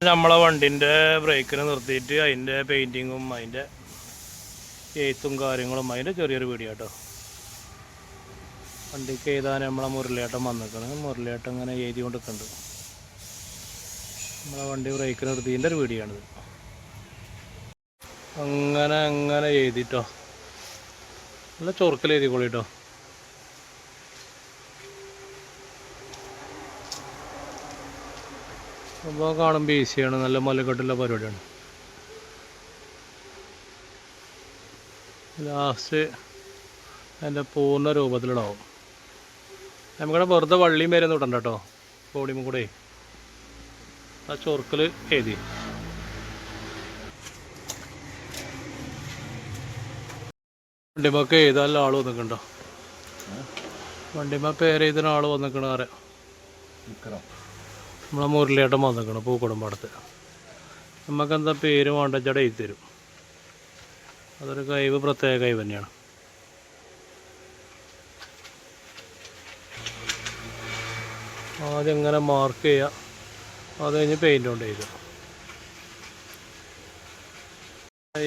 നമ്മളെ വണ്ടിന്റെ ബ്രേക്കിന് നിർത്തിയിട്ട് അതിന്റെ പെയിന്റിങ്ങും അതിന്റെ എയ്ത്തും കാര്യങ്ങളും അതിന്റെ ചെറിയൊരു വീഡിയോ കേട്ടോ വണ്ടിക്ക് എഴുതാൻ നമ്മളെ മുരളിയേട്ടൻ വന്നിരിക്കണം മുരളിയേട്ടൻ ഇങ്ങനെ എഴുതി കൊണ്ടിരിക്കുന്നുണ്ട് നമ്മളെ വണ്ടി ബ്രേക്കിന് നിർത്തിയതിന്റെ ഒരു വീഡിയോ അങ്ങനെ അങ്ങനെ എഴുതിട്ടോ. നല്ല ചൊറുക്കൽ എഴുതിക്കോളിട്ടോ. അപ്പോൾ കാണുമ്പോൾ ഈസിയാണ് നല്ല മലക്കെട്ടുള്ള പരിപാടിയാണ്. ലാസ്റ്റ് അതിന്റെ പൂർണ രൂപത്തിലുണ്ടാവും. നമുക്കിവിടെ വെറുതെ വള്ളിയും പേരെ ഇടണ്ട കേട്ടോ ബോഡിയും കൂടെ. ആ ചൊറുക്കൽ എഴുതി. വണ്ടിമൊക്കെ എഴുതാനുള്ള ആൾ വന്നിട്ടുണ്ടോ വണ്ടിമ പേര് എഴുതുന്ന ആൾ വന്നിക്കണ അറിയാം നമ്മളെ മുരളിയേട്ടൻ വന്നിക്കണം പൂക്കുടുംബടത്ത് നമുക്കെന്താ പേര് വേണ്ട ചട എഴുതി തരും. അതൊരു കൈവ് പ്രത്യേക കഴിവ് തന്നെയാണ്. ആദ്യം ഇങ്ങനെ മാർക്ക് ചെയ്യുക അത് കഴിഞ്ഞ് പെയിന്റ് കൊണ്ട് എഴുതുക.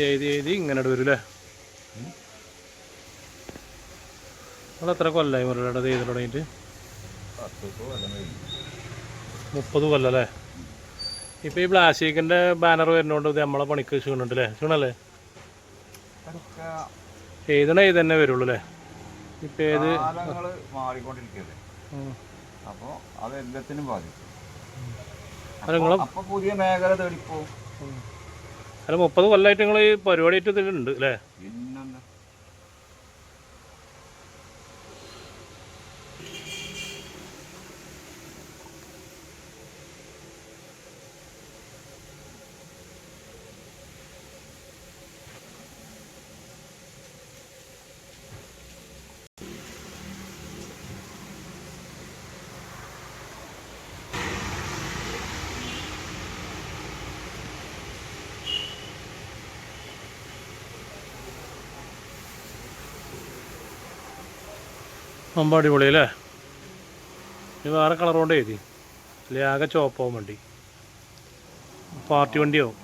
എഴുതി എഴുതി ഇങ്ങനെ വരും അല്ലേ നിങ്ങൾ കൊല്ലായി മുരളിയുടെ എഴുതി തുടങ്ങിയിട്ട് മുപ്പത് കൊല്ലം അല്ലേ ഇപ്പം ഈ പ്ലാസ്റ്റിക്കിന്റെ ബാനർ വരുന്നതുകൊണ്ട് ഇത് നമ്മളെ പണിക്ക് ക്ഷീണുണ്ട് അല്ലേ ക്ഷീണല്ലേ എഴുതണ ഇത് തന്നെ വരുള്ളൂ അല്ലേ ഇപ്പം ഏത്? മാറിക്കൊണ്ടിരിക്കല്ലേ? ഉം. അപ്പൊ അത് എല്ലാത്തിനും ബാധിക്കും. അല്ല നിങ്ങളെ അപ്പൊ പുതിയ മേഖല തേടിപ്പോ അല്ല മുപ്പത് കൊല്ലമായിട്ട് നിങ്ങൾ ഈ പരിപാടിയായിട്ട് ഇതിലുണ്ട് അല്ലേ? അമ്പാടി പൊളി അല്ലേ ഇനി വേറെ കളർ കൊണ്ട് എഴുതി. അല്ലെ ആകെ ചോപ്പാവും വണ്ടി. പാർട്ടി വണ്ടിയാവും.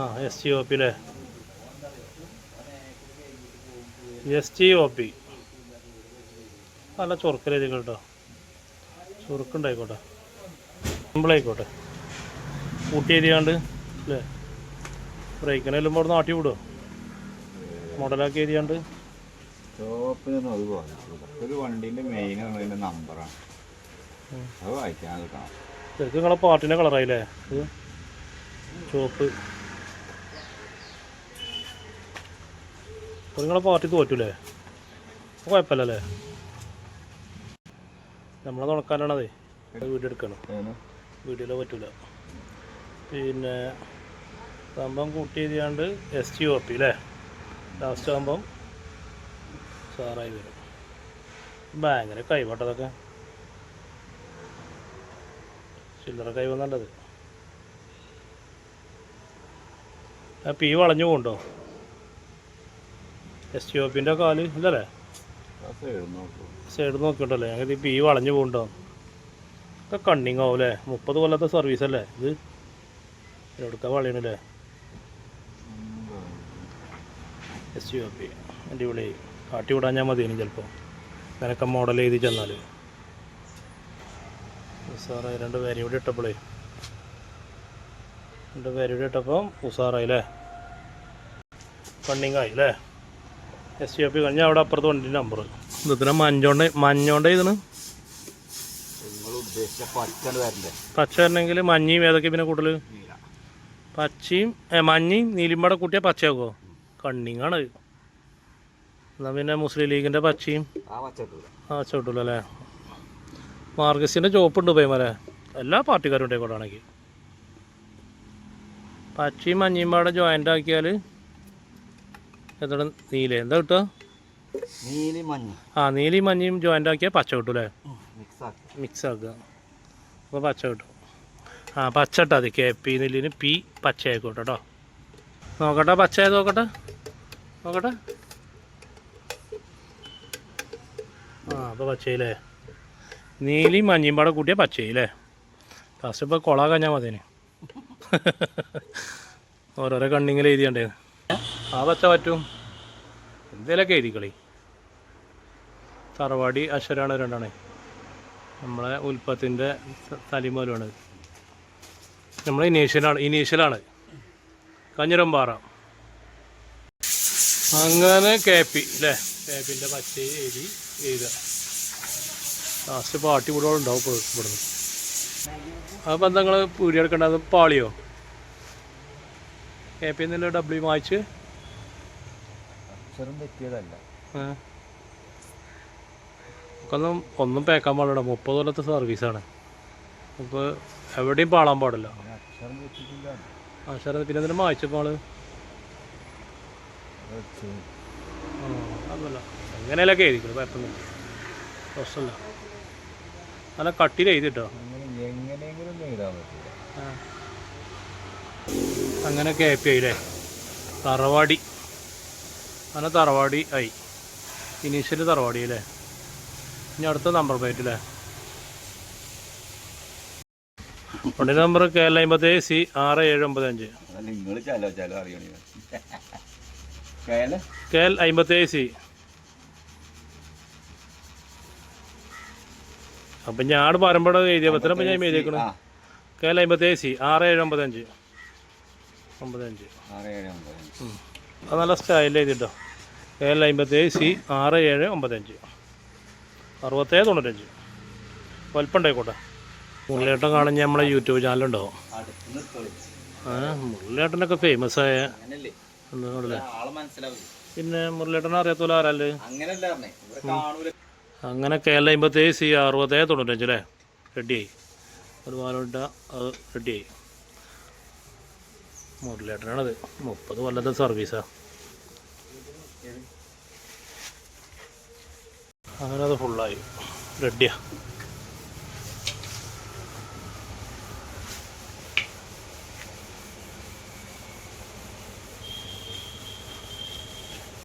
ആ എസ് ടി ഒ പി അല്ലേ എസ് ടി ഒ പി നല്ല ചുറുക്കലെഴുതി കേട്ടോ ചുറുക്കുണ്ടായിക്കോട്ടെ. സിമ്പിളായിക്കോട്ടെ കൂട്ടി എഴുതിയാണ്ട് അല്ലേ ബ്രേക്കിനെല്ലാം ഇവിടെ നാട്ടി വിടുമോ മോഡലാക്കി എഴുതിയാണ്ട്. ഒരു മെയിൻ നമ്പറാണ്. അത് വായിക്കാൻ കിട്ടണം ശരിക്കും നിങ്ങളെ പാട്ടിന്റെ കളറായില്ലേ ഇത് ചുവപ്പ്. അപ്പോൾ നിങ്ങളെ പാർട്ടി തോറ്റൂലേ കുഴപ്പമില്ലല്ലേ? നമ്മളെ തുണക്കാനാണതേ വീഡിയോ എടുക്കണം. വീട്ടിലോ പറ്റൂല. പിന്നെ സംഭവം കൂട്ടി എഴുതിയാണ്ട് എസ് ടി ഒ പി അല്ലേ ലാസ്റ്റ് ആകുമ്പം സാറായി വരും. ഭയങ്കര കൈവട്ടതൊക്കെ ചില്ലറ കൈവ നല്ലത് ആ പി വളഞ്ഞു പോകണ്ടോ എസ് ടി ഒ പിന്റെ കാൽ ഇല്ലല്ലേ സൈഡ് നോക്കിണ്ടല്ലേ ഞങ്ങൾക്ക് പി വളഞ്ഞു പോകണ്ടോ ഒക്കെ കണ്ണിങ് ആവും അല്ലേ മുപ്പത് കൊല്ലത്തെ സർവീസ് അല്ലേ ഇത്? എവിടുക്ക വളയണല്ലേ എസ് യു പി അടിപൊളി. കാട്ടി വിടാഞ്ഞാൽ മതി ഇനി ചിലപ്പോൾ നിനക്ക് മോഡൽ എഴുതി ചെന്നാൽ ഉസാറായി. രണ്ട് പേരും കൂടി ഇട്ടപ്പോഴേ രണ്ട് പേരും കൂടി ഇട്ടപ്പം ഉസാറായി അല്ലേ കണ്ണിങ്ങായി അല്ലേ എസ് യു പി കഴിഞ്ഞാൽ അവിടെ അപ്പുറത്ത് വണ്ടി നമ്പർ ഇതിനെ മഞ്ഞോണ്ട് മഞ്ഞോണ്ട് ഇതിന് പച്ച വരണമെങ്കിൽ മഞ്ഞയും ഏതൊക്കെ പിന്നെ കൂടുതൽ പച്ചയും മഞ്ഞയും നീലിമ്പടെ കൂട്ടിയാൽ പച്ചയാക്കോ? കണ്ണിങ്ങാണ്. എന്നാൽ പിന്നെ മുസ്ലിം ലീഗിന്റെ പച്ചയും ആ ചോട്ടൂല അല്ലേ? മാർഗസിന്റെ ചോപ്പുണ്ട് പൈമലെ എല്ലാ പാർട്ടിക്കാരും ഉണ്ട് കൂടാണെങ്കിൽ പച്ചയും മഞ്ഞയും പാടെ ജോയിന്റ് ആക്കിയാൽ എന്താണ് നീല? എന്താ കിട്ടുക? ആ നീലി മഞ്ഞയും ജോയിന്റ് ആക്കിയാൽ പച്ച കിട്ടും അല്ലേ മിക്സ് ആക്കി മിക്സ് ആക്കുക. അപ്പോൾ പച്ച കിട്ടും ആ പച്ച ഇട്ടാൽ മതി കെ പി നെല്ലിന് പി പച്ച ആയിക്കോട്ടെ കേട്ടോ നോക്കട്ടെ പച്ച ആയത് നോക്കട്ടെ. നോക്കട്ടെ. ആ അപ്പോൾ പച്ചയില്ലേ നീലിയും മഞ്ഞയും പാടെ കൂട്ടിയ പച്ചയില്ലേ ഫസ്റ്റ് ഇപ്പോൾ കൊള കഴിഞ്ഞാൽ മതിന് ഓരോരോ കണ്ണിങ്ങനെ എഴുതിയണ്ടേ. ആ പച്ച പറ്റും. എന്തേലൊക്കെ എഴുതിക്കളി തറവാടി അശ്വരാണ് രണ്ടാണേ. നമ്മളെ ഉൽപ്പത്തിന്റെ തലിമൂലമാണ് നമ്മളെ ഇനീഷ്യലാണ് ഇനീഷ്യലാണ് കഞ്ഞിരമ്പാറ. അങ്ങനെ കേപ്പി അല്ലേ കേപ്പിന്റെ പച്ച എഴുതി എഴുതുക ലാസ്റ്റ് പാട്ടി കൂടെ ഉണ്ടാവും ഇവിടുന്ന്. അപ്പം നിങ്ങൾ എടുക്കേണ്ടത്? പാളിയോ? കേപ്പി എന്നുള്ള ഡബ്ല്യു മായ്ച്ച്? തെറ്റിയതല്ല. നമുക്കൊന്നും ഒന്നും പേക്കാൻ പാടില്ല മുപ്പത് കൊല്ലത്തെ സർവീസാണ് അപ്പോൾ എവിടെയും പാളാൻ പാടില്ല. ആ സാറേ പിന്നെ എന്തിനും ആ അതല്ല. എങ്ങനെയൊക്കെ എഴുതിക്കണം? പ്രശ്നമില്ല. നല്ല കട്ടിയിൽ എഴുതിട്ടോ അങ്ങനെയൊക്കെ എങ്ങനെയെങ്കിലും ഒന്നും എഴുതാൻ പറ്റില്ല. അങ്ങനെ കെ പി ആയില്ലേ തറവാടി. അങ്ങനെ തറവാടി ആയി. ഇനീഷ്യൽ തറവാടി അല്ലേ? ഇനി അടുത്ത നമ്പർ പ്ലേറ്റ് അല്ലേ വണ്ടി നമ്പർ കെ എൽ അമ്പത്തി സി ആറ് ഏഴ് ഒമ്പത് അഞ്ച്. കെ എൽ അമ്പത്തി സി അപ്പം ഞാൻ പറയുമ്പോൾ എഴുതിയ പത്രം അപ്പം ഞാൻ എഴുതിയേക്കണം. കെ എൽ അമ്പത്തി സി ആറ് ഏഴ് ഒമ്പത് അഞ്ച്. ഒമ്പത് അഞ്ച്. അത് നല്ല സ്റ്റൈൽ എഴുതിട്ടോ. കെ എൽ അമ്പത്തേഴ് സി ആറ് ഏഴ് ഒമ്പത് അഞ്ച്. അറുപത്തേഴ് തൊണ്ണൂറ്റഞ്ച്. വലിപ്പം ഉണ്ടായിക്കോട്ടെ. മുരളിയേട്ടൻ കാണുന്ന നമ്മളെ യൂട്യൂബ് ചാനലുണ്ടാവും നിർത്തോളി ആ മുരളിയേട്ടനൊക്കെ ഫേമസ് ആയ പിന്നെ മുരളിയേട്ടനെ അറിയാത്തോല ആരല്ലേ അങ്ങനെ കേരള അമ്പത്തേഴ് സി അറുപത്തേഴ് തൊണ്ണൂറ്റഞ്ച് അല്ലേ? റെഡിയായി. ഒരു പാലോട്ട അത് റെഡിയായി. മുരളിയേട്ടനാണത്. മുപ്പത് കൊല്ലത്തെ സർവീസാ അങ്ങനെ അത് ഫുള്ളായി റെഡിയാ.